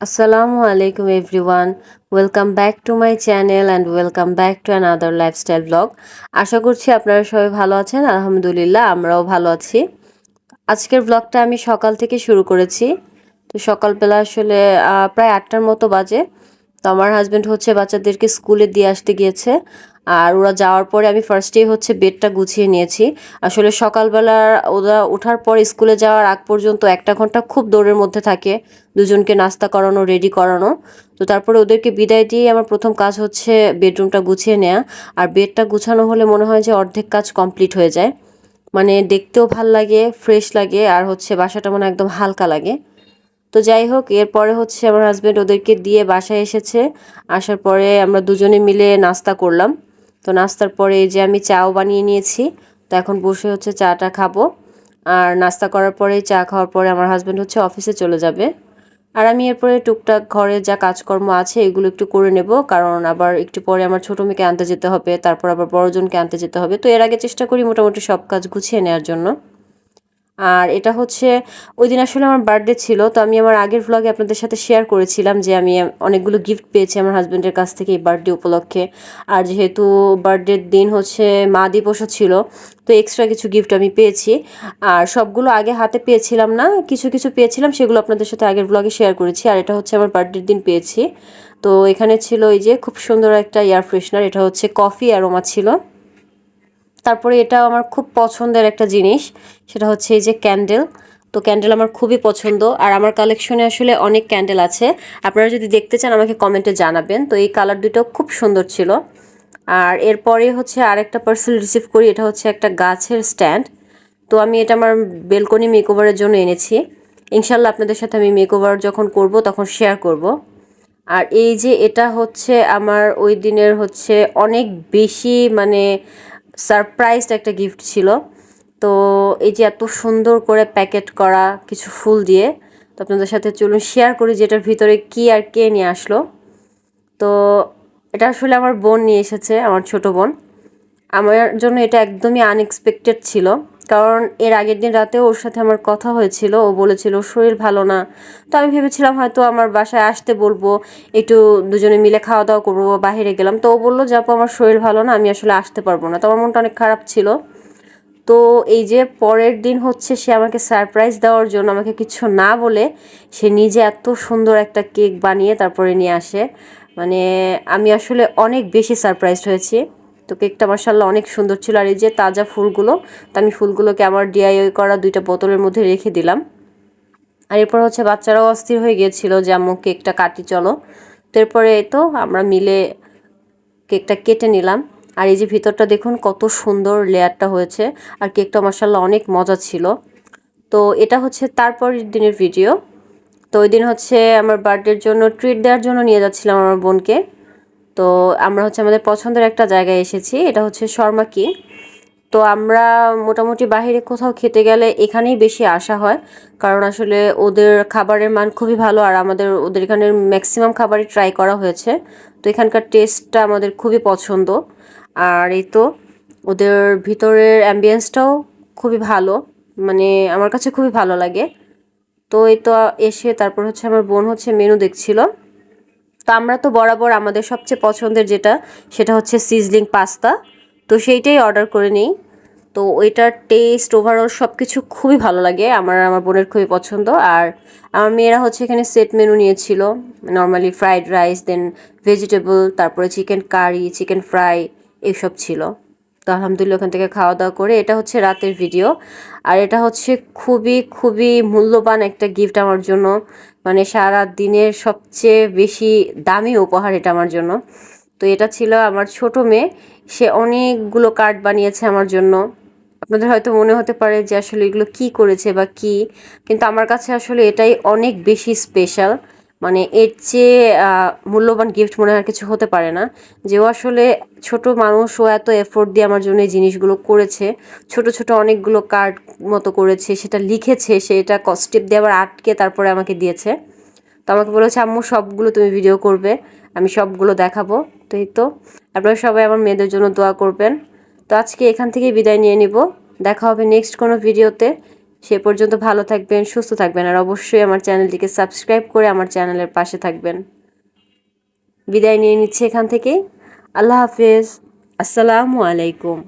আসসালামু আলাইকুম everyone welcome back to my channel and welcome back to another lifestyle blog আশা করছি আপনারা সবাই ভালো আছেন। আলহামদুলিল্লাহ, আমরাও ভালো আছি। আজকের ব্লগটা আমি সকাল থেকে শুরু করেছি। তো সকালবেলা আসলে প্রায় আটটার মতো বাজে। তো আমার হাজব্যান্ড হচ্ছে বাচ্চাদেরকে স্কুলে দিয়ে আসতে গিয়েছে। আর ওরা যাওয়ার পরে আমি ফার্স্টেই হচ্ছে বেডটা গুছিয়ে নিয়েছি। আসলে সকালবেলা ওরা ওঠার পর স্কুলে যাওয়ার আগ পর্যন্ত একটা ঘণ্টা খুব দৌড়ের মধ্যে থাকে, দুজনকে নাস্তা করানো রেডি করানো। তো তারপরে ওদেরকে বিদায় দিয়ে আমার প্রথম কাজ হচ্ছে বেডরুমটা গুছিয়ে নেওয়া আর বেডটা গুছানো হলে মনে হয় যে অর্ধেক কাজ কমপ্লিট হয়ে যায়। মানে দেখতেও ভালো লাগে ফ্রেশ লাগে, আর হচ্ছে বাসাটা মনে একদম হালকা লাগে। তো যাই হোক, এরপরে হচ্ছে আমার হাজব্যান্ড ওদেরকে দিয়ে বাসায় এসেছে। আসার পরে আমরা দুজনে মিলে নাস্তা করলাম। তো নাস্তার পরে এই যে আমি চাও বানিয়ে নিয়েছি, তো এখন বসে হচ্ছে চাটা খাব। আর নাস্তা করার পরে, চা খাওয়ার পরে আমার হাজব্যান্ড হচ্ছে অফিসে চলে যাবে। আর আমি এরপরে টুকটাক ঘরে যা কাজকর্ম আছে, এগুলো একটু করে নেব। কারণ আবার একটু পরে আমার ছোটো মেয়েকে আনতে যেতে হবে, তারপর আবার বড়জনকে আনতে যেতে হবে। তো এর আগে চেষ্টা করি মোটামুটি সব কাজ গুছিয়ে নেওয়ার জন্য। আর এটা হচ্ছে, ওই দিন আসলে আমার বার্থডে ছিল, তো আমি আমার আগের ভ্লগে আপনাদের সাথে শেয়ার করেছিলাম যে আমি অনেকগুলো গিফট পেয়েছি আমার হাজব্যান্ডের কাছ থেকে এই বার্থডে উপলক্ষে। আর যেহেতু বার্থডের দিন হচ্ছে মা দিবসও ছিল, তো এক্সট্রা কিছু গিফট আমি পেয়েছি। আর সবগুলো আগে হাতে পেয়েছিলাম না, কিছু কিছু পেয়েছিলাম, সেগুলো আপনাদের সাথে আগের ব্লগে শেয়ার করেছি। আর এটা হচ্ছে আমার বার্থডের দিন পেয়েছি। তো এখানে ছিল এই যে, খুব সুন্দর একটা এয়ার ফ্রেশনার এটা হচ্ছে কফি অ্যারোমা ছিল। তারপরে এটা আমার খুব পছন্দের একটা জিনিস, সেটা হচ্ছে এই যে ক্যান্ডেল। তো ক্যান্ডেল আমার খুবই পছন্দ, আর আমার কালেকশনে আসলে অনেক ক্যান্ডেল আছে। আপনারা যদি দেখতে চান, আমাকে কমেন্টে জানাবেন। তো এই কালার দুটো খুব সুন্দর ছিল। আর এরপরে হচ্ছে আরেকটা পার্সেল রিসিভ করি, এটা হচ্ছে একটা গাছের স্ট্যান্ড। তো আমি এটা আমার বেলকনি মেকওভারের জন্য এনেছি। ইনশাল্লাহ আপনাদের সাথে আমি মেকওভার যখন করব, তখন শেয়ার করব। আর এই যে এটা হচ্ছে আমার ওই দিনের হচ্ছে অনেক বেশি মানে সারপ্রাইজড একটা গিফট ছিল। তো এই যে এত সুন্দর করে প্যাকেট করা কিছু ফুল দিয়ে, তো আপনাদের সাথে চলুন শেয়ার করি যেটার ভিতরে কি আর কে নিয়ে আসলো। তো এটা আসলে আমার বোন নিয়ে এসেছে, আমার ছোট বোন। আমার জন্য এটা একদমই আনএক্সপেক্টেড ছিল। কারণ এর আগের দিন রাতে ওর সাথে আমার কথা হয়েছিল, ও বলেছিল, শরীর ভালো না। তো আমি ভেবেছিলাম হয়তো আমার বাসায় আসতে বলব, একটু দুজনে মিলে খাওয়া দাওয়া করব বাহিরে গেলাম। তো ও বলল যাব আমার শরীর ভালো না, আমি আসলে আসতে পারব না। তো আমার মনটা অনেক খারাপ ছিল। তো এই যে পরের দিন হচ্ছে সে আমাকে সারপ্রাইজ দেওয়ার জন্য আমাকে কিছু না বলে সে নিজে এত সুন্দর একটা কেক বানিয়ে তারপরে নিয়ে আসে। মানে আমি আসলে অনেক বেশি সারপ্রাইজড হয়েছি। তো কেকটা মার্শাল্লাহ অনেক সুন্দর ছিল। আর এই যে তাজা ফুলগুলো, তো আমি ফুলগুলোকে আমার ডিআইওয়াই করা দুইটা বোতলের মধ্যে রেখে দিলাম। আর এরপর হচ্ছে বাচ্চারাও অস্থির হয়ে গিয়েছিল যে, আম্মু, কেকটা কাটি, চলো। তো এরপরে তো আমরা মিলে কেকটা কেটে নিলাম। আর এই যে ভিতরটা দেখুন, কত সুন্দর লেয়ারটা হয়েছে। আর কেকটা মার্শাল্লাহ অনেক মজা ছিল। তো এটা হচ্ছে তারপরের দিনের ভিডিও। তো ওই দিন হচ্ছে আমার বার্থডের জন্য, ট্রিট দেওয়ার জন্য নিয়ে যাচ্ছিলাম আমার বোনকে। তো আমরা হচ্ছে আমাদের পছন্দের একটা জায়গায় এসেছি, এটা হচ্ছে শর্মা কি। তো আমরা মোটামুটি বাহিরে কোথাও খেতে গেলে এখানেই বেশি আসা হয়, কারণ আসলে ওদের খাবারের মান খুবই ভালো আর আমাদের ওদের এখানের ম্যাক্সিমাম খাবারই ট্রাই করা হয়েছে। তো এখানকার টেস্টটা আমাদের খুবই পছন্দ। আর এই তো ওদের ভিতরের অ্যাম্বিয়েন্সটাও খুবই ভালো মানে আমার কাছে খুবই ভালো লাগে। তো এই তো এসে তারপর হচ্ছে আমার বোন হচ্ছে মেনু দেখছিল। তো আমরা তো বরাবর আমাদের সবচেয়ে পছন্দের যেটা, সেটা হচ্ছে সিজলিং পাস্তা তো সেইটাই অর্ডার করে নিই। তো ওইটার টেস্ট ওভারঅল সব কিছু খুবই ভালো লাগে। আমার আমার বোনের খুবই পছন্দ। আর আমার মেয়েরা হচ্ছে এখানে সেট মেনু নিয়েছিল। Normally fried rice then vegetable তারপরে চিকেন কারি চিকেন ফ্রাই এইসব ছিল। তো আলহামদুলিল্লাহ ওখান থেকে খাওয়া দাওয়া করে এটা হচ্ছে রাতের ভিডিও আর এটা হচ্ছে খুবই খুবই মূল্যবান একটা গিফট আমার জন্য। মানে সারা দিনের সবচেয়ে বেশি দামি উপহার এটা আমার জন্য। তো এটা ছিল আমার ছোট মেয়ে। সে অনেকগুলো কার্ড বানিয়েছে আমার জন্য। আপনাদের হয়তো মনে হতে পারে যে আসলে এগুলো কি করেছে বা কি? কিন্তু আমার কাছে আসলে এটাই অনেক বেশি স্পেশাল মানে এর চেয়ে মূল্যবান গিফট মনে হয় কিছু হতে পারে না। যে ও আসলে ছোট মানুষ, ও এত এফোর্ট দিয়ে আমার জন্য এই জিনিসগুলো করেছে। ছোট ছোট অনেকগুলো কার্ড মতো করেছে, সেটা লিখেছে সেটা স্টেপ দিয়ে আবার আটকে তারপরে আমাকে দিয়েছে। তো আমাকে বলেছে, আম্মু, সবগুলো তুমি ভিডিও করবে, আমি সবগুলো দেখাবো। তো এই তো, আপনারা সবাই আমার মেয়েদের জন্য দোয়া করবেন। তো আজকে এখান থেকেই বিদায় নিয়ে নিব। দেখা হবে নেক্সট কোনো ভিডিওতে সে পর্যন্ত ভালো থাকবেন, সুস্থ থাকবেন আর অবশ্যই আমার চ্যানেলটিকে সাবস্ক্রাইব করে আমার চ্যানেলের পাশে থাকবেন। বিদায় নিয়ে নিচ্ছে এখান থেকে। আল্লাহ হাফেজ। আসসালামু আলাইকুম।